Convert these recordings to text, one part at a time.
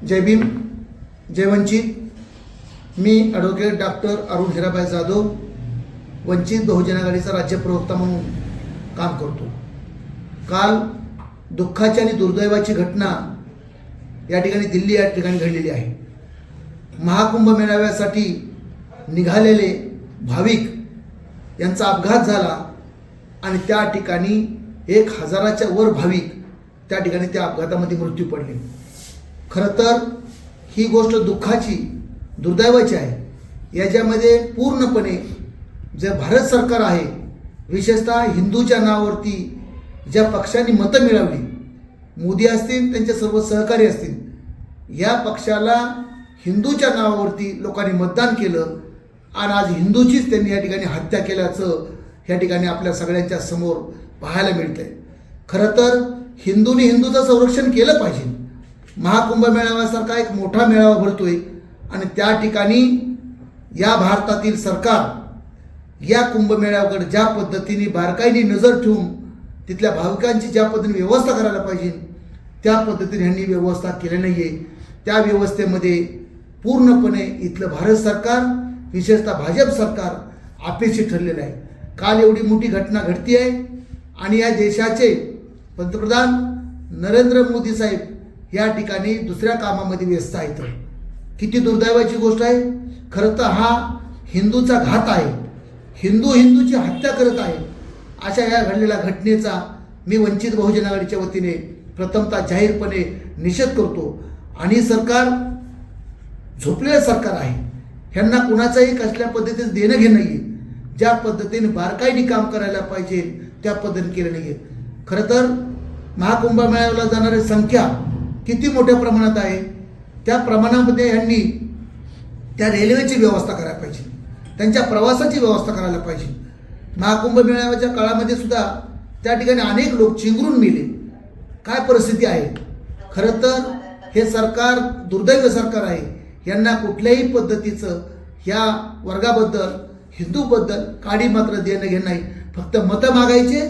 जय भीम जय वंचित. मी advocate doctor Arun Hirabai Jadhav Vanchit Bahujan आघाडीचा राज्य प्रवक्ता म्हणून काम करतो. काल दुःखाची आणि दुर्दैवाची घटना या ठिकाणी दिल्ली या ठिकाणी घडलेली आहे. महाकुंभ मेळाव्यासाठी निघालेले भाविक यांचा अपघात झाला आणि त्या ठिकाणी एक हजाराच्या वर भाविक त्या ठिकाणी त्या अपघातामध्ये मृत्यू पडले. खरं तर ही गोष्ट दुःखाची दुर्दैवाची आहे. याच्यामध्ये पूर्णपणे जे भारत सरकार आहे विशेषतः हिंदूच्या नावावरती ज्या पक्षांनी मतं मिळवली मोदी असतील त्यांचे सर्व सहकारी असतील या पक्षाला हिंदूच्या नावावरती लोकांनी मतदान केलं आणि आज हिंदूचीच त्यांनी या ठिकाणी हत्या केल्याचं या ठिकाणी आपल्या सगळ्यांच्या समोर पाहायला मिळतंय. खरं तर हिंदूने हिंदूचं संरक्षण केलं पाहिजे. महाकुंभ मेळाव्यासारखा एक मोठा मेळावा भरतोय आणि त्या ठिकाणी या भारतातील सरकार या कुंभमेळ्याकडे ज्या पद्धतीने बारकाईने नजर ठेवून तिथल्या भाविकांची ज्या पद्धतीने व्यवस्था करायला पाहिजे त्या पद्धतीने ह्यांनी व्यवस्था केली नाही आहे त्या व्यवस्थेमध्ये पूर्णपणे इथलं भारत सरकार विशेषतः भाजप सरकार अपेक्षित ठरलेलं आहे. काल एवढी मोठी घटना घडती आहे आणि या देशाचे पंतप्रधान नरेंद्र मोदी साहेब या ठिकाणी दुसऱ्या कामामध्ये व्यस्त आहेत किती दुर्दैवाची गोष्ट आहे. खरं तर हा हिंदूचा घात आहे. हिंदू हिंदूची हत्या करत आहे. अशा या घडलेल्या घटनेचा मी वंचित बहुजन आघाडीच्या वतीने प्रथमतः जाहीरपणे निषेध करतो. आणि सरकार झोपलेलं सरकार आहे. ह्यांना कुणाचंही कसल्या पद्धतीने देणं घेणं नाही आहे ज्या पद्धतीने बारकाईने काम करायला पाहिजे त्या पद्धतीने केलं नाही आहे खरं तर महाकुंभ मेळाव्याला जाणारी संख्या किती मोठ्या प्रमाणात आहे? त्या प्रमाणामध्ये ह्यांनी त्या रेल्वेची व्यवस्था करायला पाहिजे. त्यांच्या प्रवासाची व्यवस्था करायला पाहिजे. महाकुंभ मेळाव्याच्या काळामध्ये सुद्धा त्या ठिकाणी अनेक लोक चिंगरून मेले काय परिस्थिती आहे? खरं तर हे सरकार दुर्दैव सरकार आहे. यांना कुठल्याही पद्धतीचं ह्या वर्गाबद्दल हिंदूबद्दल काडी मात्र देणं घेणं नाही. फक्त मतं मागायचे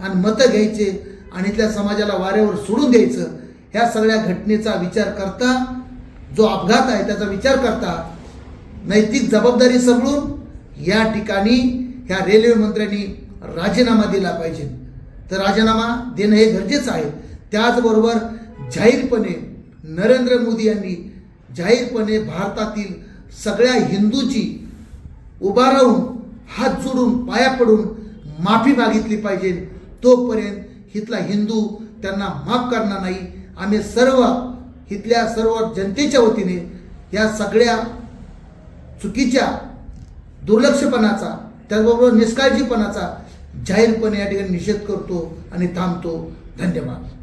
आणि मतं घ्यायचे आणि त्या समाजाला वाऱ्यावर सोडून द्यायचं. ह्या सगळ्या घटनेचा विचार करता जो अपघात आहे त्याचा विचार करता नैतिक जबाबदारी समळून या ठिकाणी ह्या रेल्वे मंत्र्यांनी राजीनामा दिला पाहिजे. तर राजीनामा देणं हे गरजेचं आहे. त्याचबरोबर जाहीरपणे नरेंद्र मोदी यांनी जाहीरपणे भारतातील सगळ्या हिंदूची उभा राहून हात जोडून पाया पडून माफी मागितली पाहिजे. तोपर्यंत इथला हिंदू त्यांना माफ करणार नाही. आम्ही सर्व इथल्या सर्व जनतेच्या वतीने या सगळ्या चुकीच्या दुर्लक्षपणाचा त्याचबरोबर निष्काळजीपणाचा जाहीरपणे या ठिकाणी निषेध करतो आणि थांबतो. धन्यवाद.